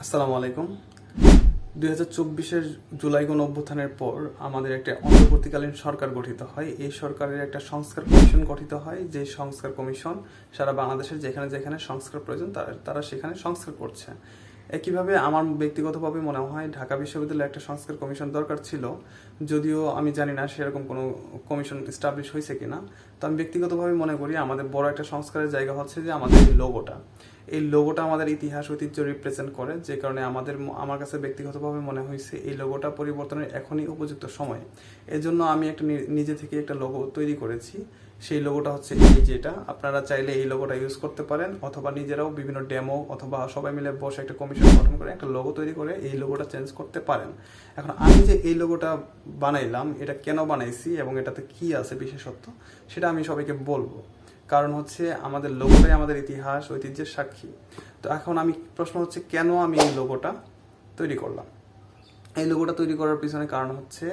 আসসালামু আলাইকুম। দুই হাজার চব্বিশের জুলাই গণ অভ্যুত্থানের পর আমাদের একটা অন্তর্বর্তীকালীন সরকার গঠিত হয়। এই সরকারের একটা সংস্কার কমিশন গঠিত হয়। যে সংস্কার কমিশন সারা বাংলাদেশের যেখানে যেখানে সংস্কার প্রয়োজন, তারা- তারা সেখানে সংস্কার করছে। একইভাবে আমার ব্যক্তিগতভাবে মনে হয় ঢাকা বিশ্ববিদ্যালয়ে একটা সংস্কার কমিশন দরকার ছিল। যদিও আমি জানি না সেরকম কোনো কমিশন স্টাবলিশ হয়েছে কিনা। তো আমি ব্যক্তিগতভাবে মনে করি আমাদের বড় একটা সংস্কারের জায়গা হচ্ছে যে আমাদের এই লোগোটা এই লোগোটা আমাদের ইতিহাস, ঐতিহ্য রিপ্রেজেন্ট করে। যে কারণে আমাদের আমার কাছে ব্যক্তিগতভাবে মনে হয়েছে এই লোগোটা পরিবর্তনের এখনই উপযুক্ত সময়। এজন্য আমি একটা নিজে থেকে একটা লোগো তৈরি করেছি। সেই লোগোটা হচ্ছে এই যেটা। আপনারা চাইলে এই লোগোটা ইউজ করতে পারেন অথবা নিজেরাও বিভিন্ন ডেমো অথবা সবাই মিলে বসে একটা কমিশন গঠন করে একটা লোগো তৈরি করে এই লোগোটা চেঞ্জ করতে পারেন। এখন আমি যে এই লোগোটা বানাইলাম, এটা কেন বানাইছি এবং এটাতে কি আছে বিশেষত্ব, সেটা আমি সবাইকে বলব। কারণ হচ্ছে আমাদের লোগোটাই আমাদের ইতিহাস, ঐতিহ্যের সাক্ষী। তো এখন আমি প্রশ্ন হচ্ছে, কেন আমি এই লোগোটা তৈরি করলাম? এই লোগোটা তৈরি করার পিছনে কারণ হচ্ছে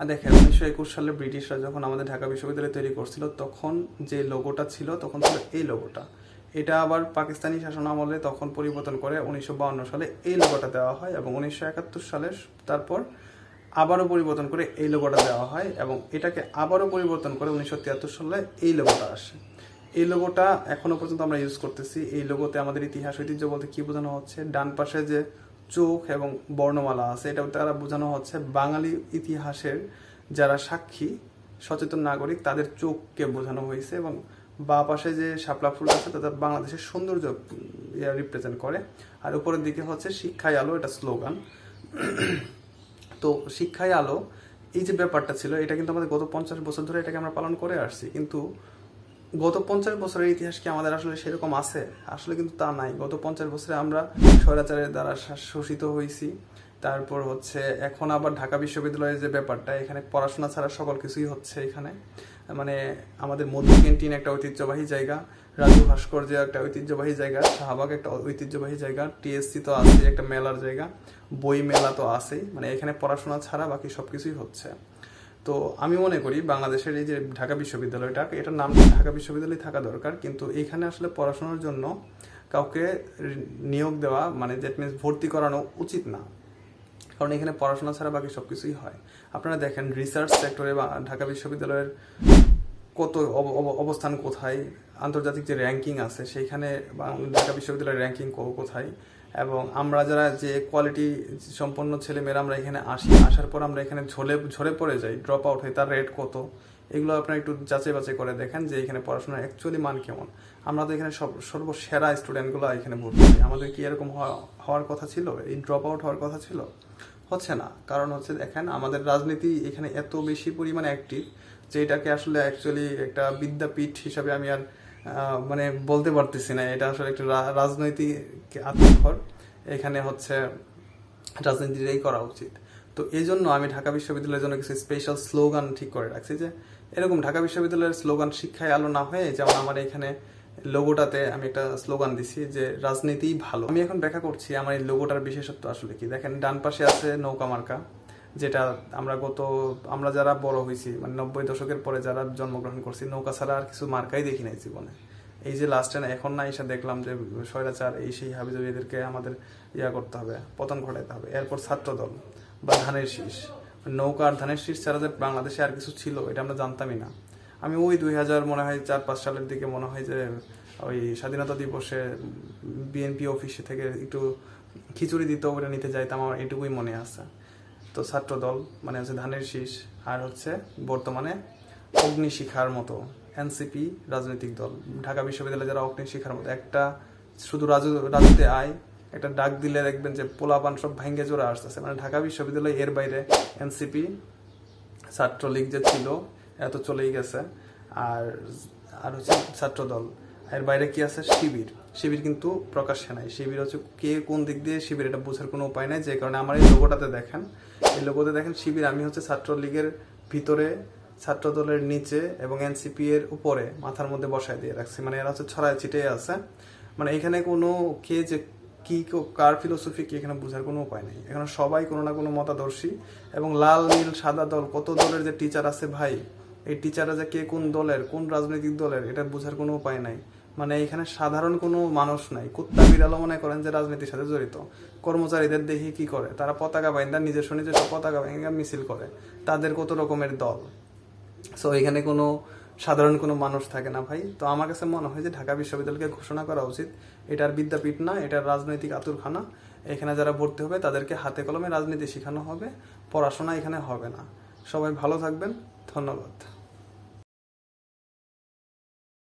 আহ, দেখেন উনিশশো একুশ সালে ব্রিটিশরা যখন আমাদের ঢাকা বিশ্ববিদ্যালয় তৈরি করছিল তখন যে লোগোটা ছিল তখন ছিল এই লোগোটা এটা আবার পাকিস্তানি শাসন আমলে তখন পরিবর্তন করে উনিশশো সালে এই লোগোটা দেওয়া হয় এবং উনিশশো একাত্তর সালে তারপর আবারও পরিবর্তন করে এই লোগোটা দেওয়া হয় এবং এটাকে আবারও পরিবর্তন করে উনিশশো তিয়াত্তর সালে এই লোগোটা আসে। এই লোগোটা এখনও পর্যন্ত আমরা ইউজ করতেছি। এই লোগোতে আমাদের ইতিহাস ঐতিহ্য বলতে কি বোঝানো হচ্ছে? ডান পাশে যে চোখ এবং বর্ণমালা আছে এটা তারা বোঝানো হচ্ছে। বাঙালি ইতিহাসের যারা সাক্ষী, সচেতন নাগরিক, তাদের চোখকে বোঝানো হয়েছে এবং বা পাশে যে শাপলা ফুল আছে তাদের বাংলাদেশের সৌন্দর্য রিপ্রেজেন্ট করে। আর উপরের দিকে হচ্ছে শিক্ষায় আলো, এটা স্লোগান। তো শিক্ষায় আলো, এই যে ব্যাপারটা ছিল, এটা কিন্তু আমাদের গত পঞ্চাশ বছর ধরে এটাকে আমরা পালন করে আসছি। কিন্তু গত পঞ্চাশ বছরের ইতিহাস কি আমাদের আসলে সেরকম আছে? আসলে কিন্তু তা নাই। গত পঞ্চাশ বছরে আমরা স্বৈরাচারের দ্বারা শোষিত হয়েছি তারপর হচ্ছে এখন আবার ঢাকা বিশ্ববিদ্যালয়ের যে ব্যাপারটা, এখানে পড়াশোনা ছাড়া সকল কিছুই হচ্ছে এখানে। মানে আমাদের মধু ক্যান্টিন একটা ঐতিহ্যবাহী জায়গা, রাজু ভাস্কর্য একটা ঐতিহ্যবাহী জায়গা, শাহবাগ একটা ঐতিহ্যবাহী জায়গা, টিএসসি তো আছে একটা মেলার জায়গা, বই মেলা তো আছেই। মানে এখানে পড়াশোনা ছাড়া বাকি সব কিছুই হচ্ছে। তো আমি মনে করি বাংলাদেশের এই যে ঢাকা বিশ্ববিদ্যালয়টা, এটার নাম ঢাকা বিশ্ববিদ্যালয় থাকা দরকার। কিন্তু এখানে আসলে পড়াশোনার জন্য কাউকে নিয়োগ দেওয়া মানে দ্যাট মিনস ভর্তি করানো উচিত না। কারণ এখানে পড়াশোনা ছাড়া বাকি সব কিছুই হয়। আপনারা দেখেন রিসার্চ সেক্টরে বা ঢাকা বিশ্ববিদ্যালয়ের কত অব- অব- অবস্থান কোথায়, আন্তর্জাতিক যে র্যাঙ্কিং আছে, সেইখানে ঢাকা বিশ্ববিদ্যালয়ের র্যাঙ্কিং কোথায়, এবং আমরা যারা যে কোয়ালিটি সম্পন্ন ছেলেমেয়েরা আমরা এখানে আসি, আসার পর আমরা এখানে ঝরে ঝরে পড়ে যাই ড্রপ আউট হই তার রেট কত, এগুলো আপনারা একটু যাচাই বাছাই করে দেখেন যে এখানে পড়াশোনার অ্যাকচুয়ালি মান কেমন। আমরা তো এখানে সব সর্বসেরা স্টুডেন্টগুলো এখানে ভর্তি। আমাদের কি এরকম হওয়া- হওয়ার কথা ছিল? এই ড্রপ আউট হওয়ার কথা ছিল? হচ্ছে না। কারণ হচ্ছে দেখেন, আমাদের রাজনীতি এখানে এত বেশি পরিমাণে অ্যাক্টিভ যে এটাকে আসলে অ্যাকচুয়ালি একটা বিদ্যাপীঠ হিসাবে আমি আর মানে বলতে পারতেছি না। এটা আসলে একটা রাজনৈতিক আত্মঘর এখানে হচ্ছে রাজনীতিটাই করা উচিত। তো এই জন্য আমি ঢাকা বিশ্ববিদ্যালয়ের জন্য কিছু স্পেশাল স্লোগান ঠিক করে রাখছি যে, এরকম ঢাকা বিশ্ববিদ্যালয়ের স্লোগান শিক্ষায় আলো না হয়ে যেমন আমার এখানে লোগোটাতে আমি একটা স্লোগান দিছি যে, রাজনীতি ভালো। আমি এখন ব্যাখ্যা করছি আমার এই লোগোটার বিশেষত্ব আসলে কি। দেখেন, ডান পাশে আছে নৌকা মার্কা, যেটা আমরা গত, আমরা যারা বড় হয়েছি মানে নব্বই দশকের পরে যারা জন্মগ্রহণ করছি, নৌকা ছাড়া আর কিছু মার্কাই দেখি নাই জীবনে। এই যে লাস্টে না এখন না এসে দেখলাম যে, স্বৈরাচার, এই সেই হাবি এদেরকে আমাদের ইয়া করতে হবে, পতন ঘটাতে হবে। এরপর ছাত্রদল বা ধানের শীষ। নৌকা আর ধানের শীষ ছাড়া যে বাংলাদেশে আর কিছু ছিল, এটা আমরা জানতামই না। আমি ওই দুই হাজার মনে হয় চার, পাঁচ সালের দিকে মনে হয় যে, ওই স্বাধীনতা দিবসে বিএনপি অফিসে থেকে একটু খিচুড়ি দিত ওটা নিতে যাইতাম, আমার এটুকুই মনে আছে। তো ছাত্র দল মানে হচ্ছে ধানের শীষ, আর হচ্ছে বর্তমানে অগ্নিশিখার মতো এনসিপি রাজনৈতিক দল। ঢাকা বিশ্ববিদ্যালয়ে যারা অগ্নিশিখার মতো, একটা শুধু রাজু রাজুতে আয়, একটা ডাক দিলে দেখবেন যে পোলাপান সব ভাঙ্গে জোড়া আসতেছে। মানে ঢাকা বিশ্ববিদ্যালয় এর বাইরে এনসিপি ছাত্রলীগ যে ছিল এত চলেই গেছে। আর আর হচ্ছে ছাত্রদল। এর বাইরে কি আছে? শিবির। শিবির কিন্তু প্রকাশ্যে নাই। শিবির হচ্ছে কে কোন দিক দিয়ে শিবির, এটা বোঝার কোনো উপায় নাই। যে কারণে আমার এই লোগোটাতে দেখেন। এই লোগোতে দেখেন, শিবির আমি হচ্ছে ছাত্রলীগের ভিতরে ছাত্র দলের নিচে এবং এনসিপি এর উপরে মাথার মধ্যে বসায় দিয়ে রাখছি। মানে এরা হচ্ছে ছড়ায় ছিটে আছে। মানে এখানে কোনো কে যে কো- কার ফিলোসফি কি, এখানে বোঝার কোনো উপায় নেই। এখানে সবাই কোনো না কোনো মতাদর্শী এবং লাল, নীল, সাদা দল, কত দলের যে টিচার আছে ভাই এই টিচাররা যে কে কোন দলের, কোন রাজনৈতিক দলের, এটা বোঝার কোনো উপায় নাই। মানে এখানে সাধারণ কোনো মানুষ নাই। কুত্তা বিড়ালও মনে করেন যে রাজনীতির সাথে জড়িত। কর্মচারীদের দেখি কি করে? তারা পতাকা বাইন্দা, নিজস্ব নিজস্ব পতাকা বাইন্দা মিছিল করে। তাদের কত রকমের দল? সো এখানে কোনো সাধারণ কোনো মানুষ থাকে না ভাই। তো আমার কাছে মনে হয় যে ঢাকা বিশ্ববিদ্যালয়কে ঘোষণা করা উচিত। এটার বিদ্যাপীঠ না, এটার রাজনৈতিক আতুরখানা এখানে যারা ভর্তি হবে, তাদেরকে হাতে কলমে রাজনীতি শেখানো হবে। পড়াশোনা এখানে হবে না। সবাই ভালো থাকবেন। ধন্যবাদ।